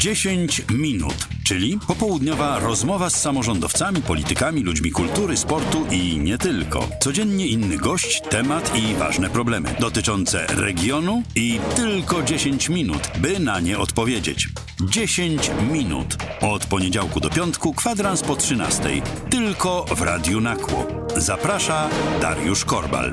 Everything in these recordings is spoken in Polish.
10 minut, czyli popołudniowa rozmowa z samorządowcami, politykami, ludźmi kultury, sportu i nie tylko. Codziennie inny gość, temat i ważne problemy dotyczące regionu i tylko 10 minut, by na nie odpowiedzieć. 10 minut. Od poniedziałku do piątku, kwadrans po 13. Tylko w Radiu Nakło. Zaprasza Dariusz Korbal.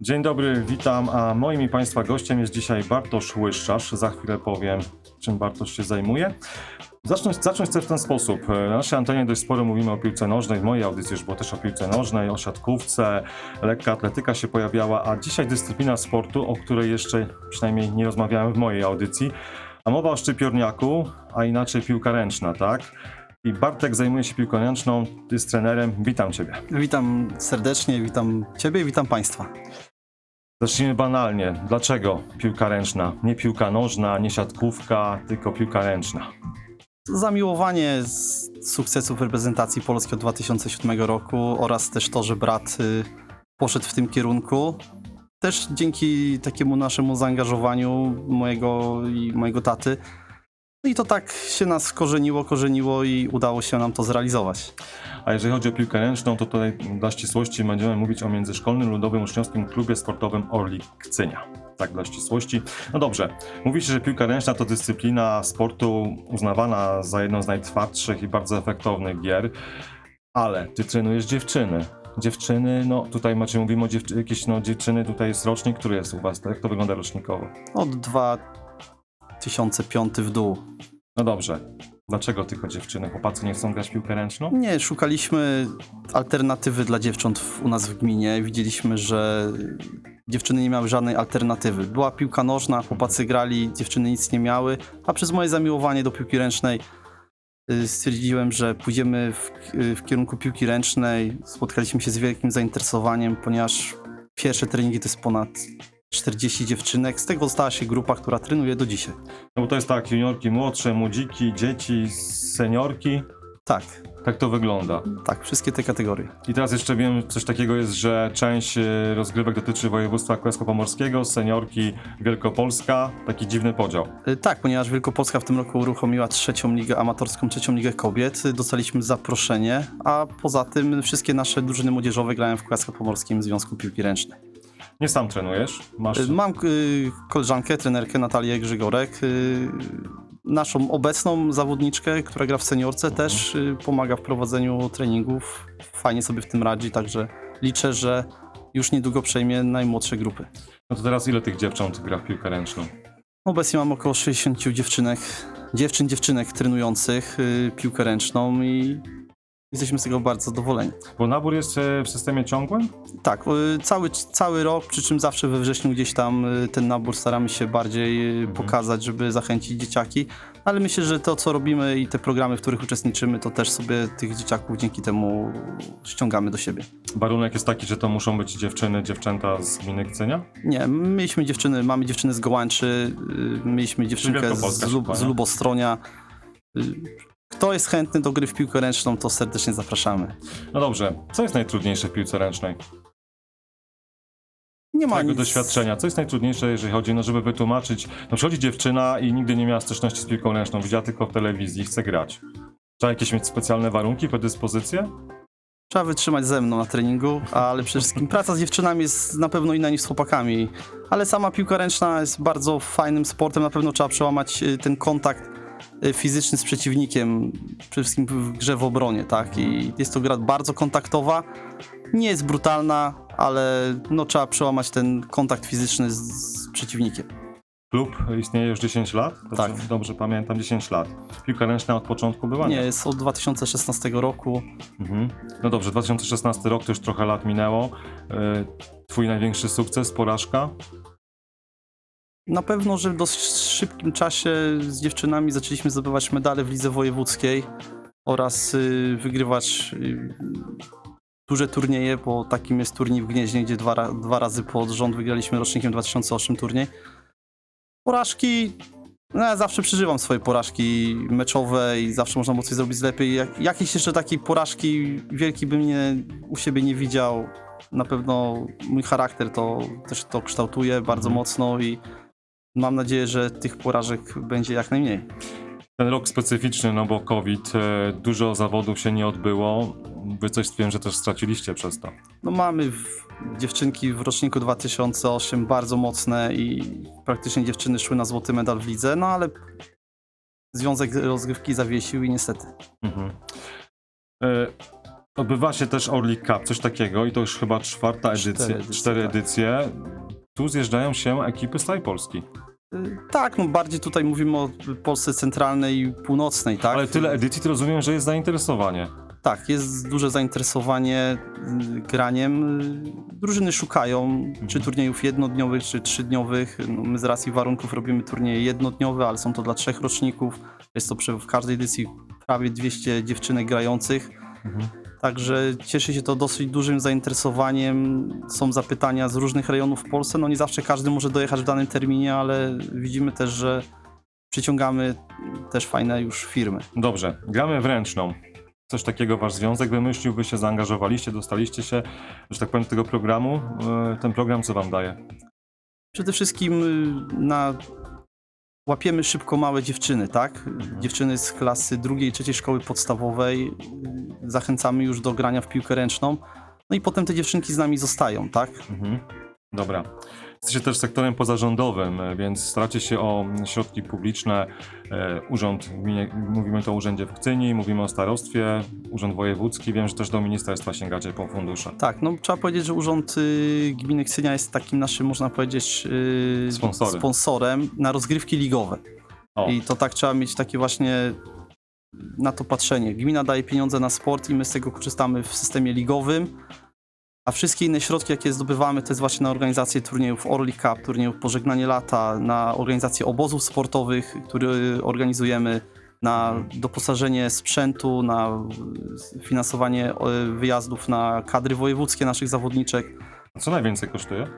Dzień dobry, witam. A moim i Państwa gościem jest dzisiaj Bartosz Łyszczarz. Za chwilę powiem, czym Bartosz się zajmuje. Zacząć, zacząć chcę w ten sposób. Na naszej antenie dość sporo mówimy o piłce nożnej. W mojej audycji już było też o piłce nożnej, o siatkówce, lekka atletyka się pojawiała, a dzisiaj dyscyplina sportu, o której jeszcze przynajmniej nie rozmawiałem w mojej audycji. A mowa o szczypiorniaku, a inaczej piłka ręczna, tak? I Bartek zajmuje się piłką ręczną, ty jest trenerem. Witam Ciebie. Witam serdecznie, witam Ciebie i witam Państwa. Zacznijmy banalnie. Dlaczego piłka ręczna? Nie piłka nożna, nie siatkówka, tylko piłka ręczna. Zamiłowanie z sukcesów reprezentacji Polski od 2007 roku oraz też to, że brat y, poszedł w tym kierunku. Też dzięki takiemu naszemu zaangażowaniu mojego i mojego taty. No i to tak się nas korzeniło, korzeniło i udało się nam to zrealizować. A jeżeli chodzi o piłkę ręczną, to tutaj dla ścisłości będziemy mówić o Międzyszkolnym Ludowym Uczniowskim Klubie Sportowym Orlik Kcynia. Tak dla ścisłości. No dobrze, mówi się, że piłka ręczna to dyscyplina sportu uznawana za jedną z najtwardszych i bardzo efektownych gier, ale ty trenujesz dziewczyny. Dziewczyny, no tutaj macie, mówimy o dziew- jakieś no, dziewczyny, tutaj jest rocznik, który jest u was, tak? Jak to wygląda rocznikowo? Od 2005 w dół. No dobrze, dlaczego tylko dziewczyny? Chłopacy nie chcą grać w piłkę ręczną? Nie, szukaliśmy alternatywy dla dziewcząt w, u nas w gminie. Widzieliśmy, że dziewczyny nie miały żadnej alternatywy. Była piłka nożna, chłopacy grali, dziewczyny nic nie miały, a przez moje zamiłowanie do piłki ręcznej y, stwierdziłem, że pójdziemy w, y, w kierunku piłki ręcznej. Spotkaliśmy się z wielkim zainteresowaniem, ponieważ pierwsze treningi to jest ponad 40 dziewczynek. Z tego stała się grupa, która trenuje do dzisiaj. No bo to jest tak, juniorki młodsze, młodziki, dzieci, seniorki. Tak, Tak to wygląda. tak, wszystkie te kategorie. I teraz jeszcze wiem, coś takiego jest, że część e, rozgrywek dotyczy województwa kujawsko-pomorskiego, seniorki Wielkopolska. Taki dziwny podział. Y, Tak, ponieważ Wielkopolska w tym roku uruchomiła trzecią ligę amatorską, trzecią ligę kobiet. Y, Dostaliśmy zaproszenie, a poza tym wszystkie nasze drużyny młodzieżowe grają w Kujawsko-Pomorskim Związku Piłki Ręcznej. Nie sam trenujesz, masz... Y, Mam y, koleżankę, trenerkę Natalię Grzegorek. y, Naszą obecną zawodniczkę, która gra w seniorce, też y, pomaga w prowadzeniu treningów. Fajnie sobie w tym radzi, także liczę, że już niedługo przejmie najmłodsze grupy. No to teraz ile tych dziewcząt gra w piłkę ręczną? Obecnie mam około 60 dziewczynek, dziewczyn, dziewczynek trenujących y, piłkę ręczną i jesteśmy z tego bardzo zadowoleni. Bo nabór jest e, w systemie ciągłym? Tak, y, cały, cały rok, przy czym zawsze we wrześniu gdzieś tam y, ten nabór staramy się bardziej y, pokazać, żeby zachęcić dzieciaki, ale myślę, że to co robimy i te programy, w których uczestniczymy, to też sobie tych dzieciaków dzięki temu ściągamy do siebie. Warunek jest taki, że to muszą być dziewczyny, dziewczęta z gminy Kcenia? Nie, mieliśmy dziewczyny, mamy dziewczyny z Gołańczy, y, mieliśmy dziewczynkę z, Lub, z? Lubostronia. Kto jest chętny do gry w piłkę ręczną, to serdecznie zapraszamy. No dobrze, co jest najtrudniejsze w piłce ręcznej? Nie ma Twojego nic. doświadczenia, co jest najtrudniejsze, jeżeli chodzi, no żeby wytłumaczyć, no przychodzi dziewczyna i nigdy nie miała styczności z piłką ręczną, widziała tylko w telewizji, chce grać. Trzeba jakieś mieć specjalne warunki, predyspozycje? Trzeba wytrzymać ze mną na treningu, ale przede wszystkim praca z dziewczynami jest na pewno inna niż z chłopakami. Ale sama piłka ręczna jest bardzo fajnym sportem, na pewno trzeba przełamać y, ten kontakt fizyczny z przeciwnikiem, przede wszystkim w grze w obronie, tak? I jest to gra bardzo kontaktowa, nie jest brutalna, ale no, trzeba przełamać ten kontakt fizyczny z, z przeciwnikiem. Klub istnieje już 10 lat? Dobrze, Tak. Dobrze pamiętam, 10 lat. Piłka ręczna od początku była? Nie, jest od 2016 roku. Mhm. No dobrze, 2016 rok to już trochę lat minęło. E, Twój największy sukces, porażka? Na pewno, że dość szybkim czasie z dziewczynami zaczęliśmy zdobywać medale w lidze wojewódzkiej oraz y, wygrywać y, duże turnieje, bo takim jest turniej w Gnieźnie, gdzie dwa, dwa razy pod rząd wygraliśmy rocznikiem 2008 turniej. Porażki, no ja zawsze przeżywam swoje porażki meczowe i zawsze można było coś zrobić lepiej. Jak, jakieś jeszcze takiej porażki wielkiej bym nie, u siebie nie widział. Na pewno mój charakter to też to kształtuje bardzo mocno i mam nadzieję, że tych porażek będzie jak najmniej. Ten rok specyficzny, no bo COVID, e, dużo zawodów się nie odbyło. Wy coś wiem, że też straciliście przez to. No mamy w, dziewczynki w roczniku 2008 bardzo mocne i praktycznie dziewczyny szły na złoty medal w lidze, no ale Związek Rozgrywki zawiesił i niestety. Mhm. E, Odbywa się też Orlik Cup, coś takiego i to już chyba czwarta edycja, Cztery cztery edycje, edycje. tak. Tu zjeżdżają się ekipy z całej Polski. Y, Tak, no bardziej tutaj mówimy o Polsce centralnej i północnej, tak? Ale tyle edycji, to rozumiem, że jest zainteresowanie. Tak, jest duże zainteresowanie y, graniem. Y, Drużyny szukają czy turniejów jednodniowych, czy trzydniowych. No, my z racji warunków robimy turnieje jednodniowe, ale są to dla trzech roczników. Jest to przy- w każdej edycji prawie 200 dziewczynek grających. Mhm. Także cieszy się to dosyć dużym zainteresowaniem. Są zapytania z różnych rejonów w Polsce. No nie zawsze każdy może dojechać w danym terminie, ale widzimy też, że przyciągamy też fajne już firmy. Dobrze, gramy w ręczną. Coś takiego wasz związek wymyślił, wy się zaangażowaliście, dostaliście się, że tak powiem, do tego programu. E, Ten program co wam daje? Przede wszystkim y, na... łapiemy szybko małe dziewczyny, tak? Dziewczyny z klasy drugiej, trzeciej szkoły podstawowej. Zachęcamy już do grania w piłkę ręczną. No i potem te dziewczynki z nami zostają, tak? Mhm. Dobra. Jesteście też sektorem pozarządowym, więc staracie się o środki publiczne. E, Urząd, mówimy to o urzędzie w Kcyni, mówimy o starostwie, urząd wojewódzki. Wiem, że też do ministerstwa sięgacie po fundusze. Tak, no trzeba powiedzieć, że Urząd y, Gminy Kcynia jest takim naszym, można powiedzieć, y, Sponsorem. sponsorem na rozgrywki ligowe. O, I to tak trzeba mieć takie właśnie na to patrzenie. Gmina daje pieniądze na sport i my z tego korzystamy w systemie ligowym, a wszystkie inne środki, jakie zdobywamy, to jest właśnie na organizację turniejów Orly Cup, turniejów Pożegnanie Lata, na organizację obozów sportowych, które organizujemy, na doposażenie sprzętu, na finansowanie e, wyjazdów na kadry wojewódzkie naszych zawodniczek. a co najwięcej kosztuje?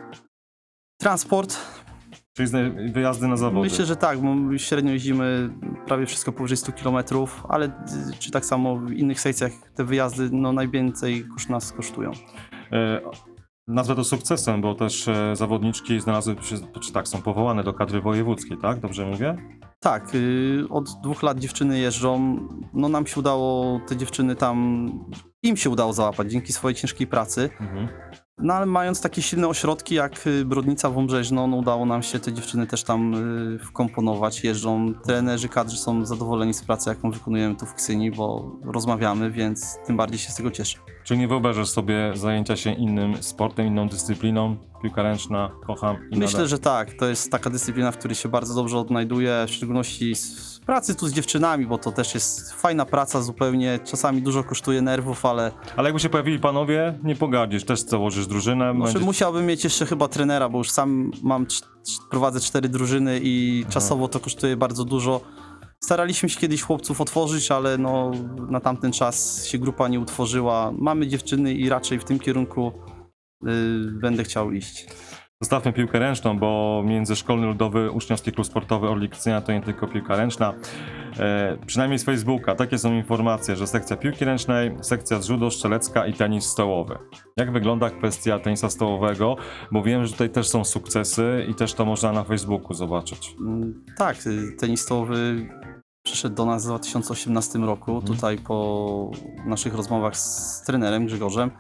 Transport, Czyli wyjazdy na zawody. Myślę, że tak, bo średnio jeździmy prawie wszystko powyżej 100 km, ale y, czy tak samo w innych sekcjach te wyjazdy no najwięcej nas kosztują. E, Nazwę to sukcesem, bo też e, zawodniczki znalazły się, czy tak, są powołane do kadry wojewódzkiej, tak? Dobrze mówię? Tak, y, od dwóch lat dziewczyny jeżdżą, no nam się udało te dziewczyny tam, im się udało załapać dzięki swojej ciężkiej pracy, Mhm. no ale mając takie silne ośrodki jak y, Brodnica Wąbrzeźno, no udało nam się te dziewczyny też tam y, wkomponować, jeżdżą, trenerzy kadrzy są zadowoleni z pracy jaką wykonujemy tu w Ksyni, bo rozmawiamy, więc tym bardziej się z tego cieszę. Czyli nie wyobrażasz sobie zajęcia się innym sportem, inną dyscypliną? Piłka ręczna, kocham i Myślę, nadal. że tak. To jest taka dyscyplina, w której się bardzo dobrze odnajduję, w szczególności z pracy tu z dziewczynami, bo to też jest fajna praca zupełnie. Czasami dużo kosztuje nerwów, ale Ale jakby się pojawili panowie, nie pogardzisz, też założysz drużynę. może będzie- musiałbym mieć jeszcze chyba trenera, bo już sam mam, cz- cz- prowadzę cztery drużyny i czasowo to kosztuje bardzo dużo. Staraliśmy się kiedyś chłopców otworzyć, ale no, na tamten czas się grupa nie utworzyła. Mamy dziewczyny i raczej w tym kierunku y, będę chciał iść. Zostawmy piłkę ręczną, bo Międzyszkolny Ludowy Uczniowski Klub Sportowy Orlik Kcynia to nie tylko piłka ręczna. E, przynajmniej z Facebooka takie są informacje, że sekcja piłki ręcznej, sekcja judo, strzelecka i tenis stołowy. Jak wygląda kwestia tenisa stołowego? Bo wiem, że tutaj też są sukcesy i też to można na Facebooku zobaczyć. Mm, Tak, tenis stołowy przyszedł do nas w 2018 roku, Mhm. tutaj po naszych rozmowach z trenerem Grzegorzem.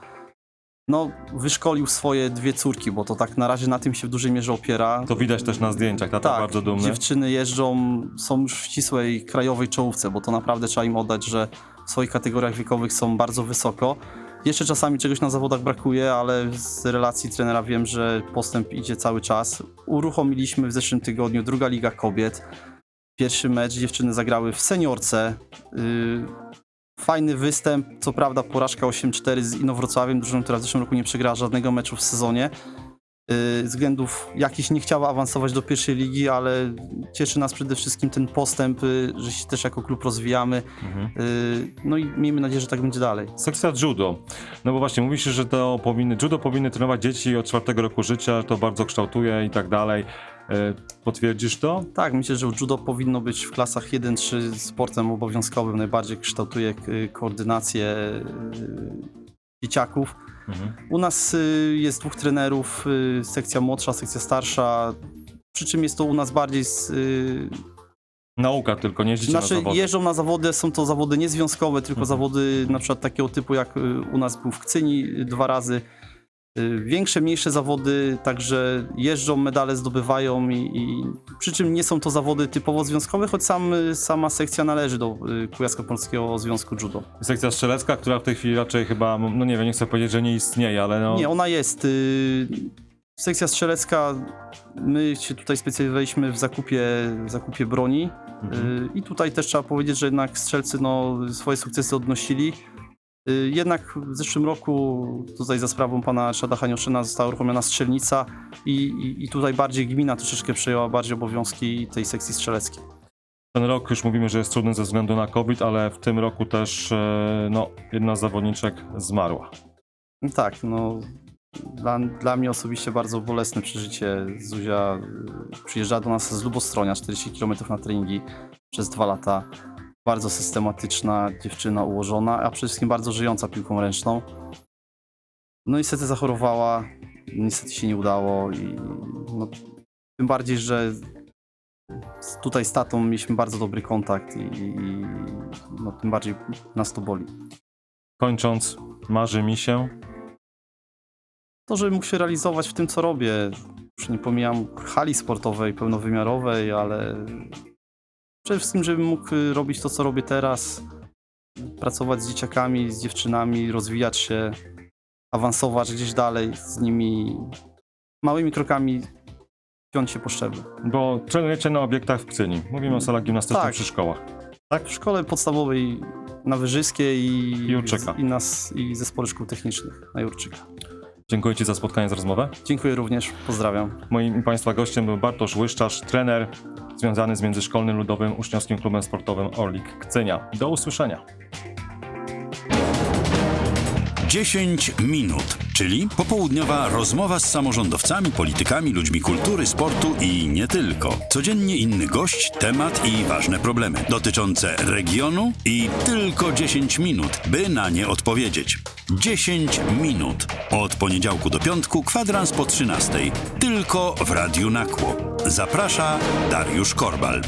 No, wyszkolił swoje dwie córki, bo to tak na razie na tym się w dużej mierze opiera. To widać też na zdjęciach, tata tak, bardzo dumny. dziewczyny jeżdżą, są już w ścisłej krajowej czołówce, bo to naprawdę trzeba im oddać, że w swoich kategoriach wiekowych są bardzo wysoko. Jeszcze czasami czegoś na zawodach brakuje, ale z relacji trenera wiem, że postęp idzie cały czas. Uruchomiliśmy w zeszłym tygodniu druga Liga Kobiet. Pierwszy mecz dziewczyny zagrały w seniorce. Yy, Fajny występ, co prawda porażka 8-4 z Inowrocławiem, drużyną, która w zeszłym roku nie przegrała żadnego meczu w sezonie. Z względów jakichś nie chciała awansować do pierwszej ligi, ale cieszy nas przede wszystkim ten postęp, yy, że się też jako klub rozwijamy. Mhm. Yy, No i miejmy nadzieję, że tak będzie dalej. Sekcja judo. No bo właśnie mówisz, że to powinny, judo powinny trenować dzieci od czwartego roku życia, to bardzo kształtuje i tak dalej. Potwierdzisz to? Tak, myślę, że judo powinno być w klasach 1-3 sportem obowiązkowym. Najbardziej kształtuje koordynację dzieciaków. Mhm. U nas y, jest dwóch trenerów, y, sekcja młodsza, sekcja starsza. przy czym jest to u nas bardziej z, y, Nauka tylko, nie jeździcie na Znaczy zawody. jeżdżą na zawody, są to zawody niezwiązkowe, tylko Mhm. zawody na przykład takiego typu jak y, u nas był w Kcyni y, dwa razy. Y, Większe, mniejsze zawody, także jeżdżą, medale zdobywają i, i przy czym nie są to zawody typowo związkowe, choć sam, sama sekcja należy do y, Kujawsko-Polskiego Związku Judo. Sekcja strzelecka, która w tej chwili raczej chyba, no nie wiem, nie chcę powiedzieć, że nie istnieje, ale no... Nie, ona jest. y, Sekcja strzelecka, my się tutaj specjalizowaliśmy w zakupie, w zakupie broni. Mhm. I tutaj też trzeba powiedzieć, że jednak strzelcy no, swoje sukcesy odnosili. Y, Jednak w zeszłym roku tutaj za sprawą pana Szada Hanioszyna została uruchomiona strzelnica i, i, i tutaj bardziej gmina troszeczkę przejęła bardziej obowiązki tej sekcji strzeleckiej. Ten rok już mówimy, że jest trudny ze względu na COVID, ale w tym roku też, e, no, jedna z zawodniczek zmarła. Tak, no dla, dla mnie osobiście bardzo bolesne przeżycie. Zuzia y, przyjeżdżała do nas z Lubostronia, 40 km na treningi przez dwa lata. Bardzo systematyczna dziewczyna, ułożona, a przede wszystkim bardzo żyjąca piłką ręczną. No niestety zachorowała, niestety się nie udało i no, tym bardziej, że tutaj z tatą mieliśmy bardzo dobry kontakt i, i no, tym bardziej nas to boli. Kończąc, marzy mi się, to, żebym mógł się realizować w tym, co robię. Już nie pomijam hali sportowej, pełnowymiarowej, ale przede wszystkim, żebym mógł y, robić to, co robię teraz. Pracować z dzieciakami, z dziewczynami, rozwijać się, awansować gdzieś dalej z nimi, małymi krokami piąć się po szczeblu. bo trenujecie na obiektach w Kcyni. Mówimy o salach gimnastycznych Tak. przy szkołach. Tak, w szkole podstawowej na Wyżyskiej i, Jurczyka. i, nas, i zespoły szkół technicznych na Jurczyka. Dziękuję Ci za spotkanie, za rozmowę. Dziękuję również, pozdrawiam. Moim i Państwa gościem był Bartosz Łyszczarz, trener związany z Międzyszkolnym Ludowym Uczniowskim Klubem Sportowym Orlik Kcynia. Do usłyszenia. 10 minut, czyli popołudniowa rozmowa z samorządowcami, politykami, ludźmi kultury, sportu i nie tylko. Codziennie inny gość, temat i ważne problemy dotyczące regionu i tylko 10 minut, by na nie odpowiedzieć. 10 minut. Od poniedziałku do piątku, kwadrans po 13. Tylko w Radiu Nakło. Zaprasza Dariusz Korbal.